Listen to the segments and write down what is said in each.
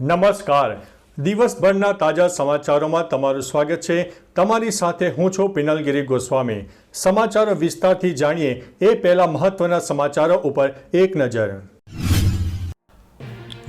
નમસ્કાર. દિવસભરના તાજા સમાચારોમાં તમારું સ્વાગત છે. તમારી સાથે હું છું પિનલગીરી ગોસ્વામી. સમાચારો વિસ્તારથી જાણીએ એ પહેલા મહત્વના સમાચારો ઉપર એક નજર.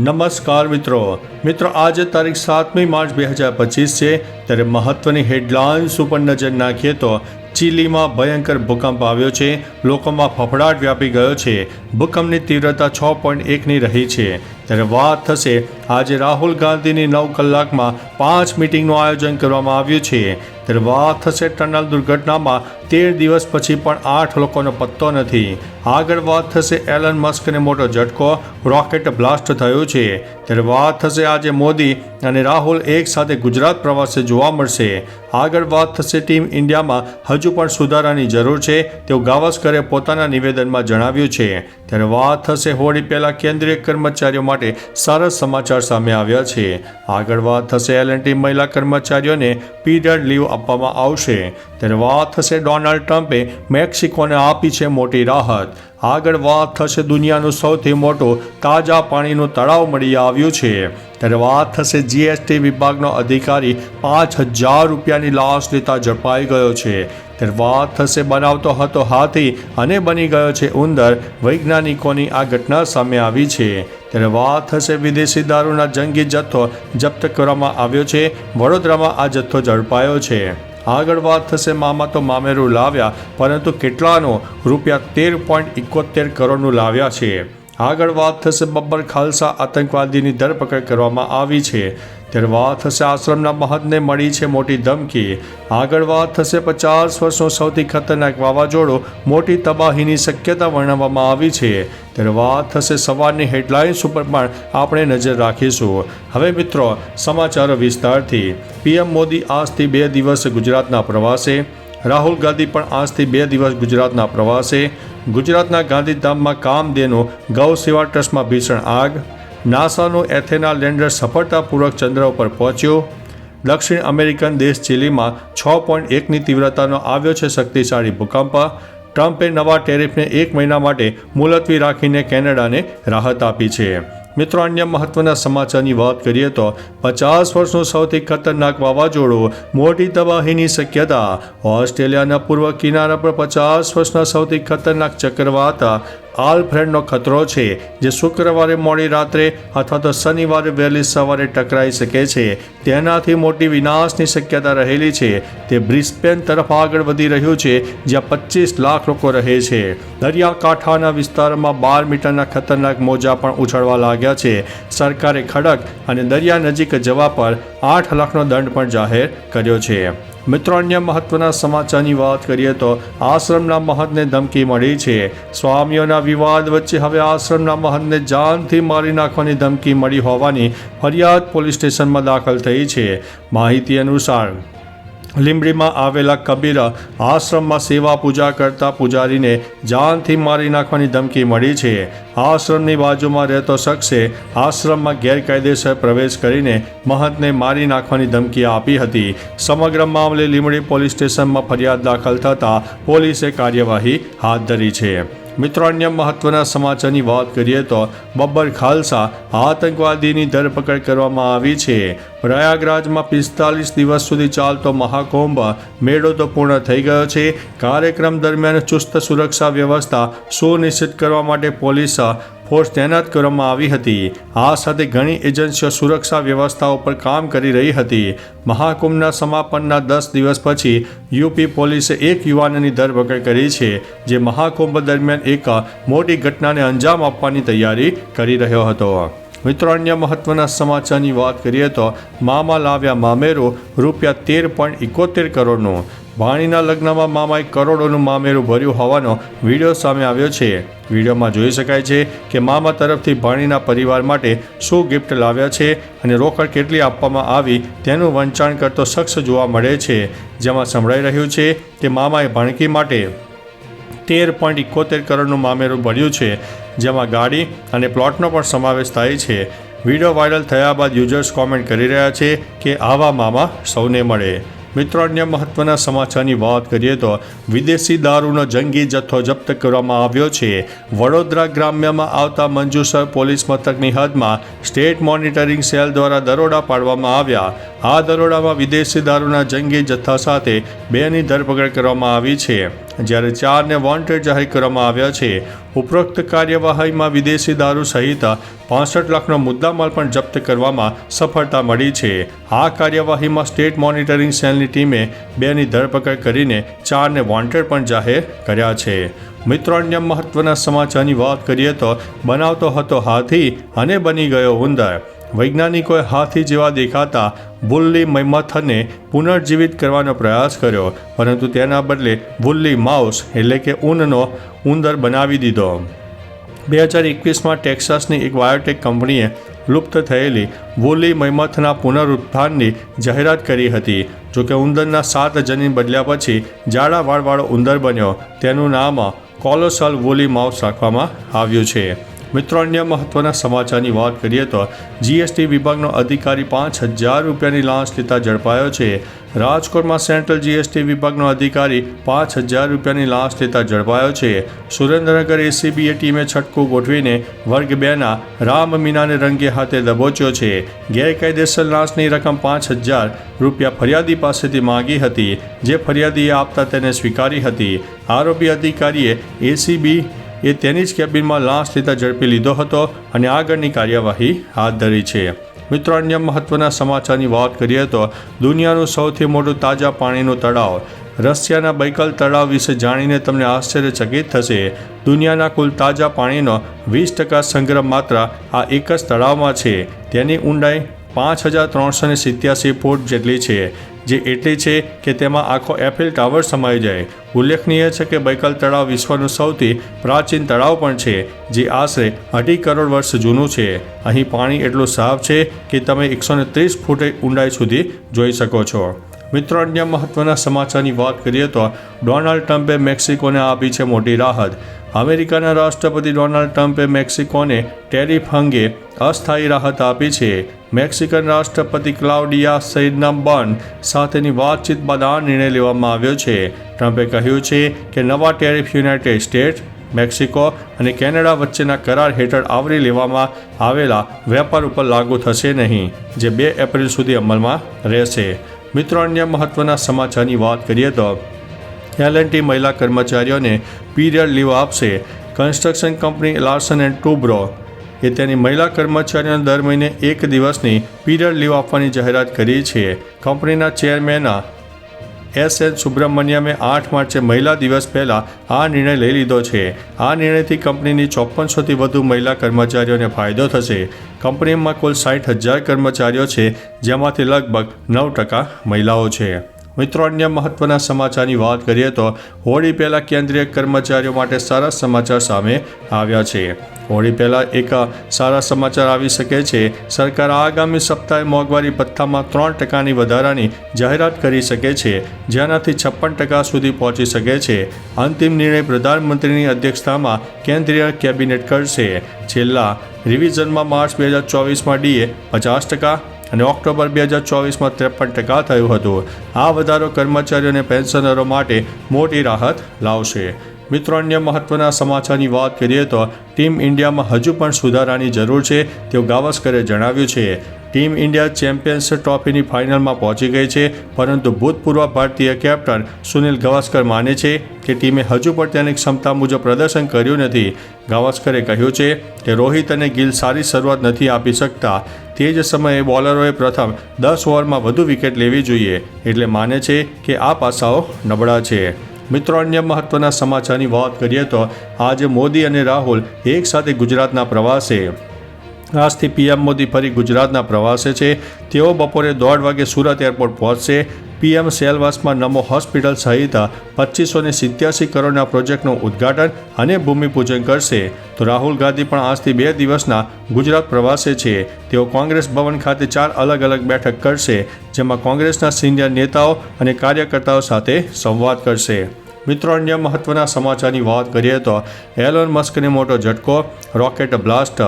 નમસ્કાર મિત્રો. મિત્રો, આજે તારીખ સાતમી માર્ચ બે હજાર પચીસ છે. ત્યારે મહત્વની હેડલાઇન્સ ઉપર નજર નાખીએ તો ચીલીમાં ભયંકર ભૂકંપ આવ્યો છે. લોકોમાં ફફડાટ વ્યાપી ગયો છે. ભૂકંપની તીવ્રતા છ પોઈન્ટ એકની રહી છે. ત્યારે વાત થશે, આજે રાહુલ ગાંધીની નવ કલાકમાં પાંચ મિટિંગનું આયોજન કરવામાં આવ્યું છે. ત્યારે વાત થશે ટનલ દુર્ઘટનામાં તેર દિવસ પછી પણ આઠ લોકોનો પત્તો નથી. આગળ વાત થશે એલન મસ્કને મોટો ઝટકો. રોકેટ બ્લાસ્ટ થયો છે. ત્યારે વાત થશે આજે મોદી અને રાહુલ એક સાથે ગુજરાત પ્રવાસે જોવા મળશે. આગળ વાત થશે ટીમ ઇન્ડિયામાં. હજુ પણ સુધારાની જરૂર છે. તેવું ગાવસ્કરે પોતાના નિવેદનમાં જણાવ્યું છે. ત્યારે વાત થશે હોળી પહેલા કેન્દ્રીય કર્મચારીઓ માટે. સારા સમાચાર સામે આવ્યા છે. આગળ વાત થશે એલએનટી મહિલા કર્મચારીઓને પીરિયડ લીવ આપવામાં આવશે. ત્યારે વાત થશે ડોનાલ્ડ ટ્રમ્પે મેક્સિકોને આપી છે મોટી રાહત. આગળ વાત થશે દુનિયાનું સૌથી મોટું તાજા પાણીનું તળાવ મળી આવ્યું છે. ત્યારે વાત થશે જીએસટી વિભાગનો અધિકારી પાંચ હજાર રૂપિયાની લાશ લેતા ઝડપાઈ ગયો છે. ત્યારે વાત થશે બનાવતો હતો હાથી અને બની ગયો છે ઉંદર. વૈજ્ઞાનિકોની આ ઘટના સામે આવી છે. ત્યારે વાત થશે વિદેશી દારૂના જંગી જથ્થો જપ્ત કરવામાં આવ્યો છે. વડોદરામાં આ જથ્થો ઝડપાયો છે. આગળ વાત થશે મામા તો મામેરું લાવ્યા, પરંતુ કેટલાનો? રૂપિયા તેર પોઈન્ટ ઇકોતેર કરોડનું લાવ્યા છે. આગળ વાત થશે બબ્બર ખાલસા આતંકવાદીની ધરપકડ કરવામાં આવી છે. ત્યારે વાત થશે આશ્રમના મહંતને મળી છે મોટી ધમકી આગળ વાત થશે પચાસ વર્ષનું સૌથી ખતરનાક વાવાઝોડું મોટી તબાહીની શક્યતા વર્ણવવામાં આવી છે। ત્યારે વાત થશે સવારની હેડલાઇન્સ ઉપર પણ આપણે નજર રાખીશું। હવે મિત્રો, સમાચારો વિસ્તારથી. પીએમ મોદી આજથી બે દિવસ ગુજરાતના પ્રવાસે. રાહુલ ગાંધી પણ આજથી બે દિવસ ગુજરાતના પ્રવાસે. ગુજરાતના ગાંધીધામમાં કામધેનુ ગૌ સેવા ટ્રસ્ટમાં ભીષણ આગ. નાસાનું એથેના લેન્ડર સફળતાપૂર્વક ચંદ્ર ઉપર પહોંચ્યું. દક્ષિણ અમેરિકન દેશ ચીલીમાં છ પોઈન્ટ એકની તીવ્રતાનો આવ્યો છે શક્તિશાળી ભૂકંપ. ટ્રમ્પે નવા ટેરિફને એક મહિના માટે મુલતવી રાખીને કેનેડાને રાહત આપી છે. મિત્રો, અન્ય મહત્વના સમાચારની વાત કરીએ તો પચાસ વર્ષનું સૌથી ખતરનાક વાવાઝોડું મોટી તબાહીની શક્યતા. ઓસ્ટ્રેલિયાના પૂર્વ કિનારા પર પચાસ વર્ષના સૌથી ખતરનાક ચક્રવાત આલ્ફ્રેડનો ખતરો છે જે શુક્રવારે મોડી રાત્રે અથવા તો શનિવારે વહેલી સવારે ટકરાઈ શકે છે. તેનાથી મોટી વિનાશની શક્યતા રહેલી છે. તે બ્રિસ્પેન તરફ આગળ વધી રહ્યું છે, જ્યાં પચીસ લાખ લોકો રહે છે. દરિયાકાંઠાના વિસ્તારમાં બાર મીટરના ખતરનાક મોજા પણ ઉછળવા લાગ્યા છે. સરકારે ખડક અને દરિયા નજીક જવા પર આઠ લાખનો દંડ પણ જાહેર કર્યો છે. મિત્રો અન્ય મહત્વના સમાચારની વાત કરીએ તો આશ્રમના મહંતને ધમકી મળી છે. સ્વામીઓના વિવાદ વચ્ચે હવે આશ્રમના મહંતને જાનથી મારી નાખવાની ધમકી મળી હોવાની ફરિયાદ પોલીસ સ્ટેશનમાં દાખલ થઈ છે. માહિતી અનુસાર લીંબડીમાં આવેલા કબીર આશ્રમમાં સેવા પૂજા કરતા પૂજારીને જાનથી મારી નાખવાની ધમકી મળી છે. આશ્રમની બાજુમાં રહેતો શખ્સે આશ્રમમાં ગેરકાયદેસર પ્રવેશ કરીને મહંતને મારી નાખવાની ધમકી આપી હતી. સમગ્ર મામલે લીંબડી પોલીસ સ્ટેશનમાં ફરિયાદ દાખલ થતાં પોલીસે કાર્યવાહી હાથ ધરી છે. મિત્રો, અન્ય મહત્વના સમાચારની વાત કરીએ તો બબ્બર ખાલસા આતંકવાદીની ધરપકડ કરવામાં આવી છે. પ્રયાગરાજમાં પિસ્તાલીસ દિવસ સુધી ચાલતો મહાકુંભ મેળો તો પૂર્ણ થઈ ગયો છે. કાર્યક્રમ દરમિયાન ચુસ્ત સુરક્ષા વ્યવસ્થા સુનિશ્ચિત કરવા માટે પોલીસ ફોર્સ તૈનાત કરવામાં આવી હતી. આ સાથે ઘણી એજન્સીઓ સુરક્ષા વ્યવસ્થા ઉપર કામ કરી રહી હતી. મહાકુંભના સમાપનના દસ દિવસ પછી યુપી પોલીસે એક યુવાનની ધરપકડ કરી છે, જે મહાકુંભ દરમિયાન એક મોટી ઘટનાને અંજામ આપવાની તૈયારી કરી રહ્યો હતો. મિત્રો, અન્ય મહત્વના સમાચારની વાત કરીએ તો મામા લાવ્યા મામેરો રૂપિયા તેર પોઈન્ટ ઇકોતેર કરોડનું ભાણીના લગ્નમાં મામાએ કરોડોનું મામેરું ભર્યું હોવાનો વીડિયો સામે આવ્યો છે. વિડીયોમાં જોઈ શકાય છે કે મામા તરફથી ભાણીના પરિવાર માટે શું ગિફ્ટ લાવ્યા છે અને રોકડ કેટલી આપવામાં આવી તેનું વંચાણ કરતો શખ્સ જોવા મળે છે. જેમાં સંભળાઈ રહ્યું છે કે મામાએ ભાણકી માટે તેર પોઈન્ટ ઇકોતેર કરોડનું મામેરું ભર્યું છે, જેમાં ગાડી અને પ્લોટનો પણ સમાવેશ થાય છે. વીડિયો વાયરલ થયા બાદ યુઝર્સ કોમેન્ટ કરી રહ્યા છે કે આવા મામા સૌને મળે. મિત્રો અન્ય મહત્વના સમાચારની વાત કરીએ તો વિદેશી દારૂનો જંગી જથ્થો જપ્ત કરવામાં આવ્યો છે. વડોદરા ગ્રામ્યમાં આવતા મંજુસર પોલીસ મથકની હદમાં સ્ટેટ મોનિટરિંગ સેલ દ્વારા દરોડા પાડવામાં આવ્યા. આ દરોડામાં વિદેશી દારૂના જંગી જથ્થા સાથે બેની ધરપકડ કરવામાં આવી છે. જ્યારે ચારને વોન્ટેડ જાહેર કરવામાં આવ્યા છે, ઉપરોક્ત કાર્યવાહીમાં વિદેશી દારૂ સહિત પાસઠ લાખનો મુદ્દામાલ પણ જપ્ત કરવામાં સફળતા મળી છે. આ કાર્યવાહીમાં સ્ટેટ મોનિટરિંગ સેલની ટીમે બેની ધરપકડ કરીને ચારને વોન્ટેડ પણ જાહેર કર્યા છે. મિત્રો, અન્ય મહત્વના સમાચારની વાત કરીએ તો, બનાવતો હતો હાથી અને બની ગયો ઉંદર. વૈજ્ઞાનિકોએ હાથી જેવા દેખાતા બુલ્લી મૈમથને પુનર્જીવિત કરવાનો પ્રયાસ કર્યો, પરંતુ તેના બદલે બુલ્લી માઉસ એટલે કે ઊનનો ઉંદર બનાવી દીધો. બે હજાર એકવીસમાં ટેક્સાસની એક બાયોટેક કંપનીએ લુપ્ત થયેલી વોલી મૈમથના પુનરુત્થાનની જાહેરાત કરી હતી. જોકે ઉંદરના સાત જનીન બદલ્યા પછી જાડા વાળવાળો ઉંદર બન્યો. તેનું નામ કોલોસલ વોલી માઉસ રાખવામાં આવ્યું છે. મિત્રો અન્ય મહત્વના સમાચારની વાત કરીએ તો જીએસટી વિભાગનો અધિકારી પાંચ હજાર રૂપિયાની લાંચ લેતા ઝડપાયો છે. રાજકોટમાં સેન્ટ્રલ જીએસટી વિભાગનો અધિકારી પાંચ હજાર રૂપિયાની લાંચ લેતા ઝડપાયો છે. સુરેન્દ્રનગર એસીબીએ ટીમે છટકું ગોઠવીને વર્ગ બેના રામ મીનાને રંગે હાથે દબોચ્યો છે. ગેરકાયદેસર લાંચની રકમ પાંચ હજાર રૂપિયા ફરિયાદી પાસેથી માંગી હતી, જે ફરિયાદીએ આપતા તેને સ્વીકારી હતી. આરોપી અધિકારીએ એસીબી એ તેની જ કેબિનમાં લાંચ લેતા ઝડપી લીધો હતો અને આગળની કાર્યવાહી હાથ ધરી છે. મિત્રો, અન્ય મહત્વના સમાચારની વાત કરીએ તો દુનિયાનું સૌથી મોટું તાજા પાણીનું તળાવ, રશિયાના બૈકલ તળાવ વિશે જાણીને તમને આશ્ચર્યચકિત થશે. દુનિયાના કુલ તાજા પાણીનો વીસ ટકા સંગ્રહ માત્ર આ એક જ તળાવમાં છે. તેની ઊંડાઈ પાંચ હજાર ત્રણસો ને સિત્યાસી ફૂટ જેટલી છે. જે એટલી છે કે તેમાં આખો એફિલ ટાવર સમાઈ જાય. ઉલ્લેખનીય છે કે બૈકલ તળાવ વિશ્વનું સૌથી પ્રાચીન તળાવ પણ છે, જે આશરે અઢી કરોડ વર્ષ જૂનું છે. અહીં પાણી એટલું સાફ છે કે તમે એકસો ત્રીસ ફૂટ ઊંડાઈ સુધી જોઈ શકો છો. મિત્રો, અન્ય મહત્વના સમાચારની વાત કરીએ તો ડોનાલ્ડ ટ્રમ્પે મેક્સિકોને આપી છે મોટી રાહત. અમેરિકાના રાષ્ટ્રપતિ ડોનાલ્ડ ટ્રમ્પે મેક્સિકોને ટેરિફ અંગે અસ્થાયી રાહત આપી છે. મેક્સિકન રાષ્ટ્રપતિ ક્લાઉડિયા સૈનબર્ન સાથેની વાતચીત બાદ આ નિર્ણય લેવામાં આવ્યો છે. ટ્રમ્પે કહ્યું છે કે નવા ટેરિફ યુનાઇટેડ સ્ટેટ્સ, મેક્સિકો અને કેનેડા વચ્ચેના કરાર હેઠળ આવરી લેવામાં આવેલા વેપાર ઉપર લાગુ થશે નહીં, જે બે એપ્રિલ સુધી અમલમાં રહેશે. મિત્રો, અન્ય મહત્વના સમાચારની વાત કરીએ તો, એલએનટી મહિલા કર્મચારીઓને પીરિયડ લીવ આપશે. Construction company Larsen and Toubro એ તેની મહિલા કર્મચારીઓને દર મહિને એક દિવસની પીરિયડ લીવ આપવાની જાહેરાત કરી છે. કંપનીના ચેરમેન એસ એન સુબ્રમણ્યમે આઠ માર્ચે મહિલા દિવસ પહેલાં આ નિર્ણય લઈ લીધો છે. આ નિર્ણયથી કંપનીની ચોપ્પનસોથી વધુ મહિલા કર્મચારીઓને ફાયદો થશે. કંપનીમાં કુલ સાઠ હજાર કર્મચારીઓ છે, જેમાંથી લગભગ નવ ટકા મહિલાઓ છે. મિત્રો, અન્ય મહત્વના સમાચારની વાત કરીએ તો હોળી પહેલાં કેન્દ્રીય કર્મચારીઓ માટે સારા સમાચાર સામે આવ્યા છે. હોળી પહેલાં એક સારા સમાચાર આવી શકે છે. સરકાર આગામી સપ્તાહે મોંઘવારી ભથ્થામાં ત્રણ ટકાની વધારાની જાહેરાત કરી શકે છે, જેનાથી છપ્પન ટકા સુધી પહોંચી શકે છે. અંતિમ નિર્ણય પ્રધાનમંત્રીની અધ્યક્ષતામાં કેન્દ્રીય કેબિનેટ કરશે. છેલ્લા રિવિઝનમાં માર્ચ બે હજાર ચોવીસમાં ડીએ પચાસ ટકા અને ઓક્ટોબર બે હજાર ચોવીસમાં ત્રેપન ટકા થયું હતું. આ વધારો કર્મચારીઓ અને પેન્શનરો માટે મોટી રાહત લાવશે. મિત્રો, અન્ય મહત્વના સમાચારની વાત કરીએ તો ટીમ ઇન્ડિયામાં હજુ પણ સુધારાની જરૂર છે તેવું ગાવસ્કરે જણાવ્યું છે. ટીમ ઇન્ડિયા ચેમ્પિયન્સ ટ્રોફીની ફાઇનલમાં પહોંચી ગઈ છે, પરંતુ ભૂતપૂર્વ ભારતીય કેપ્ટન સુનિલ ગાવસ્કર માને છે કે ટીમે હજુ પણ તેની ક્ષમતા મુજબ પ્રદર્શન કર્યું નથી. ગાવસ્કરે કહ્યું છે કે રોહિત અને ગિલ સારી શરૂઆત નથી આપી શકતા. તે જ સમયે બોલરોએ પ્રથમ દસ ઓવરમાં વધુ વિકેટ લેવી જોઈએ એટલે માને છે કે આ પાસાઓ નબળા છે. મિત્રો, અન્ય મહત્વના સમાચારની વાત કરીએ તો આજે મોદી અને રાહુલ એક સાથે ગુજરાતના પ્રવાસે. આજથી પીએમ મોદી ફરી ગુજરાતના પ્રવાસે છે. તેઓ બપોરે દોઢ વાગે સુરત એરપોર્ટ પહોંચશે. પીએમ સેલવાસમાં નમો હોસ્પિટલ સહિત પચીસો ને સિત્યાસી કરોડના પ્રોજેક્ટનું ઉદ્ઘાટન અને ભૂમિપૂજન કરશે. તો રાહુલ ગાંધી પણ આજથી બે દિવસના ગુજરાત પ્રવાસે છે. તેઓ કોંગ્રેસ ભવન ખાતે ચાર અલગ અલગ બેઠક કરશે, જેમાં કોંગ્રેસના સિનિયર નેતાઓ અને કાર્યકર્તાઓ સાથે સંવાદ કરશે. મિત્રો, અન્ય મહત્વના સમાચારની વાત કરીએ તો એલોન મસ્કને મોટો ઝટકો રોકેટ બ્લાસ્ટ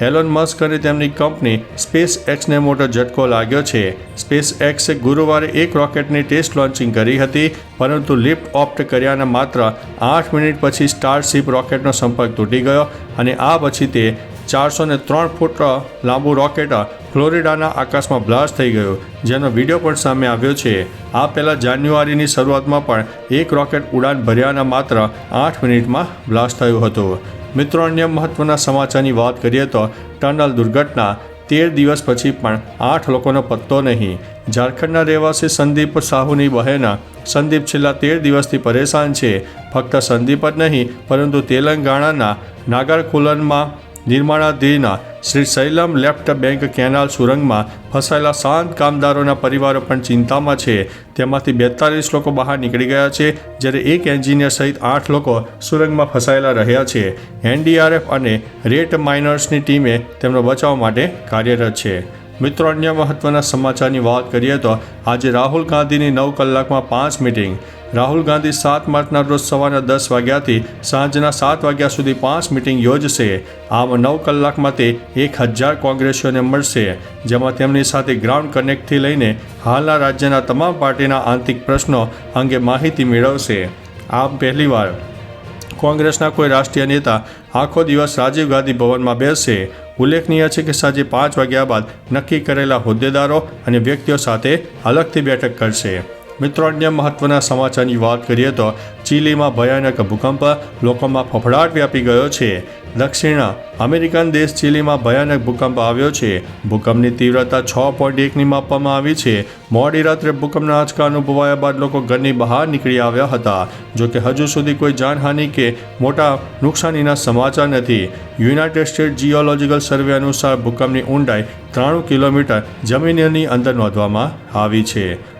એલોન મસ્ક અને તેમની કંપની સ્પેસ એક્સને મોટો ઝટકો લાગ્યો છે. સ્પેસ એક્સે ગુરુવારે એક રોકેટની ટેસ્ટ લોન્ચિંગ કરી હતી, પરંતુ લિફ્ટ ઓપ્ટ કર્યાના માત્ર આઠ મિનિટ પછી સ્ટારશિપ રોકેટનો સંપર્ક તૂટી ગયો અને આ પછી તે ચારસો ને ત્રણ ફૂટ લાંબુ રોકેટ ફ્લોરિડાના આકાશમાં બ્લાસ્ટ થઈ ગયું. જેનો વીડિયો પણ સામે આવ્યો છે. આ પહેલાં જાન્યુઆરીની શરૂઆતમાં પણ એક રોકેટ ઉડાન ભર્યાના માત્ર આઠ મિનિટમાં બ્લાસ્ટ થયું હતું. મિત્રો, અન્ય મહત્વના સમાચારની વાત કરીએ તો ટનલ દુર્ઘટના તેર દિવસ પછી પણ આઠ લોકોનો પત્તો નહીં. ઝારખંડના રહેવાસી સંદીપ સાહુની બહેન સંદીપ છેલ્લા તેર દિવસથી પરેશાન છે. ફક્ત સંદીપ જ નહીં, પરંતુ તેલંગાણાના નાગરકુલનમાં નિર્માણાધીન Srisailam left bank canal સુરંગમાં ફસાયેલા શાંત કામદારોના પરિવારો પણ ચિંતામાં છે. તેમાંથી બેતાલીસ લોકો બહાર નીકળી ગયા છે, જ્યારે એક એન્જિનિયર સહિત આઠ લોકો સુરંગમાં ફસાયેલા રહ્યા છે. એનડીઆરએફ અને રેટ માઇનર્સની ટીમે તેમનો બચાવ માટે કાર્યરત છે. મિત્રો, અન્ય મહત્વના સમાચારની વાત કરીએ તો આજે રાહુલ ગાંધીની નવ કલાકમાં પાંચ મિટિંગ રાહુલ ગાંધી સાત માર્ચના રોજ સવારના દસ વાગ્યાથી સાંજના સાત વાગ્યા સુધી પાંચ મિટિંગ યોજશે. આમ નવ કલાકમાં તે એક હજાર કોંગ્રેસીઓને મળશે, જેમાં તેમની સાથે ગ્રાઉન્ડ કનેક્ટથી લઈને હાલના રાજ્યના તમામ પાર્ટીના આંતરિક પ્રશ્નો અંગે માહિતી મેળવશે. આમ પહેલીવાર કોંગ્રેસના કોઈ રાષ્ટ્રીય નેતા આખો દિવસ રાજીવ ગાંધી ભવનમાં બેસશે ઉલ્લેખનીય છે કે સાંજે પાંચ વાગ્યા બાદ નક્કી કરેલા હોદ્દેદારો અને વ્યક્તિઓ સાથે અલગથી બેઠક કરશે. મિત્રો અન્ય મહત્વના સમાચારની વાત કરીએ તો ચીલીમાં ભયાનક ભૂકંપ લોકોમાં ફફડાટ વ્યાપી ગયો છે. દક્ષિણ અમેરિકન દેશ ચીલીમાં ભયાનક ભૂકંપ આવ્યો છે. ભૂકંપની તીવ્રતા છ પોઈન્ટ એકની માપવામાં આવી છે. મોડી રાત્રે ભૂકંપના આંચકા અનુભવાયા બાદ લોકો ઘરની બહાર નીકળી આવ્યા હતા. જોકે હજુ સુધી કોઈ જાનહાનિ કે મોટા નુકસાનીના સમાચાર નથી. યુનાઇટેડ સ્ટેટ જીઓલોજીકલ સર્વે અનુસાર ભૂકંપની ઊંડાઈ ત્રાણું કિલોમીટર જમીનની અંદર નોંધવામાં આવી છે.